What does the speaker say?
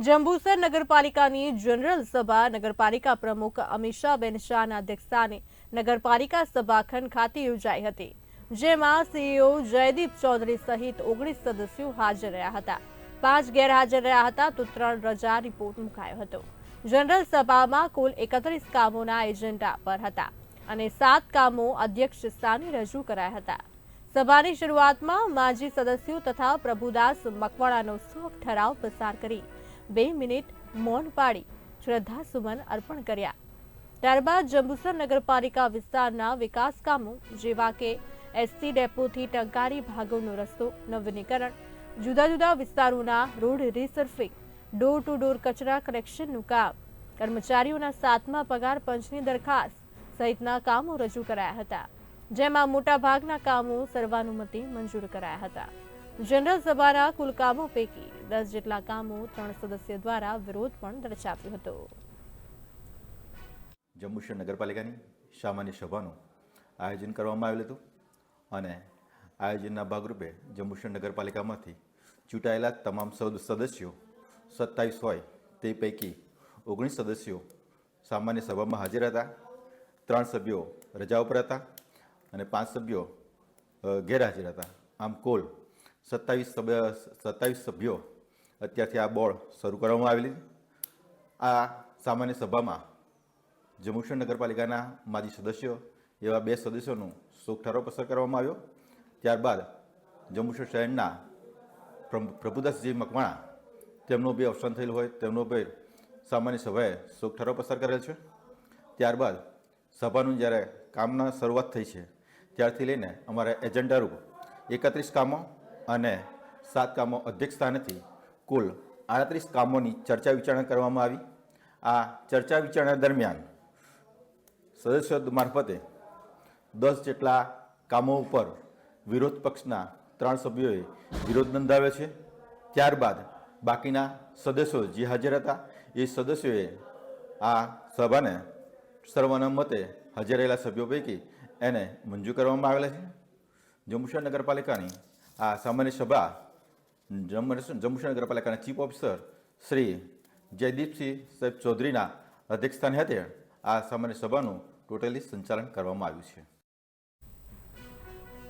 જંબુસર નગરપાલિકાની જનરલ સભા નગરપાલિકા પ્રમુખ અમીષાબેન શાહના અધ્યક્ષસ્થાને નગરપાલિકા સભાખંડ ખાતે યોજાઈ હતી, જેમાં સીઈઓ જયદીપ ચૌધરી સહિત ઓગણીસ સદસ્યો હાજર રહ્યા હતા. પાંચ ગેરહાજર રહ્યા હતા તો ત્રણ રજા રિપોર્ટ મુકાયો હતો. જનરલ સભામાં કુલ એકત્રીસ કામોના એજન્ડા પર હતા અને સાત કામો અધ્યક્ષ સ્થાને રજૂ કરાયા હતા. સભાની શરૂઆતમાં માજી સદસ્યો તથા પ્રભુદાસ મકવાણાનો શોક ઠરાવ પસાર કરી બે મિનિટ મૌન પાડી શ્રદ્ધાસુમન અર્પણ કર્યા. ત્યારબાદ જંબુસર નગરપાલિકા વિસ્તારના વિકાસ કામો જેવા કે એસટી ડેપોથી ટંકારી ભાગોનો રસ્તો, નવીનીકરણ, જુદા જુદા વિસ્તારોના road resurfacing, door to door કચરા કલેક્શનનું કામ, કર્મચારીઓના સાતમા પગાર પંચની દરખાસ્ત સહિતના કામો રજૂ કરાયા હતા, જેમાં મોટાભાગના કામો સર્વાનુમતિ મંજૂર કરાયા હતા. જનરલ સભાના કુલ કામો પૈકી દસ જેટલા કામો ત્રણ સદસ્ય દ્વારા વિરોધ પણ દર્શાવ્યો હતો. જંબુસર નગરપાલિકાની સામાન્ય સભાનું આયોજન કરવામાં આવેલું હતું અને આયોજનના ભાગરૂપે જંબુસર નગરપાલિકામાંથી ચૂંટાયેલા તમામ સદ, સદસ્યો સત્તાવીસ હોય તે પૈકી ઓગણીસ સદસ્યો સામાન્ય સભામાં હાજર હતા, ત્રણ સભ્યો રજા ઉપર હતા અને પાંચ સભ્યો ગેરહાજર હતા. આમ કુલ સત્તાવીસ સત્તાવીસ સભ્યો અત્યારથી આ બોર્ડ શરૂ કરવામાં આવેલી આ સામાન્ય સભામાં જમ્મુસર નગરપાલિકાના માજી સદસ્યો એવા બે સદસ્યોનું શોક ઠરાવ પસાર કરવામાં આવ્યો. ત્યારબાદ જમ્મુસર શહેરના પ્રભુ- પ્રભુદાસજી મકવાણા, તેમનું બી અવસાન થયેલું હોય, તેમનો બી સામાન્ય સભાએ શોક ઠરાવ પસાર કરેલ છે. ત્યારબાદ સભાનું જ્યારે કામના શરૂઆત થઈ છે, ત્યારથી લઈને અમારા એજન્ડા રૂપ એકત્રીસ કામો અને સાત કામો અધ્યક્ષ સ્થાનેથી કુલ આડત્રીસ કામોની ચર્ચા વિચારણા કરવામાં આવી. આ ચર્ચા વિચારણા દરમિયાન સદસ્યો મારફતે દસ જેટલા કામો ઉપર વિરોધ પક્ષના ત્રણ સભ્યોએ વિરોધ નોંધાવ્યો છે. ત્યારબાદ બાકીના સદસ્યો જે હાજર હતા એ સદસ્યોએ આ સભાને સર્વાનુમતે હાજર રહેલા સભ્યો પૈકી એને મંજૂર કરવામાં આવેલા છે. જંબુસર નગરપાલિકાની આ સામાન્ય સભા જંબુ- જંબુસર નગરપાલિકાના ચીફ ઓફિસર શ્રી જયદીપસિંહ સાહેબ ચૌધરીના અધ્યક્ષસ્થાને હેઠળ આ સામાન્ય સભાનું ટોટલી સંચાલન કરવામાં આવ્યું છે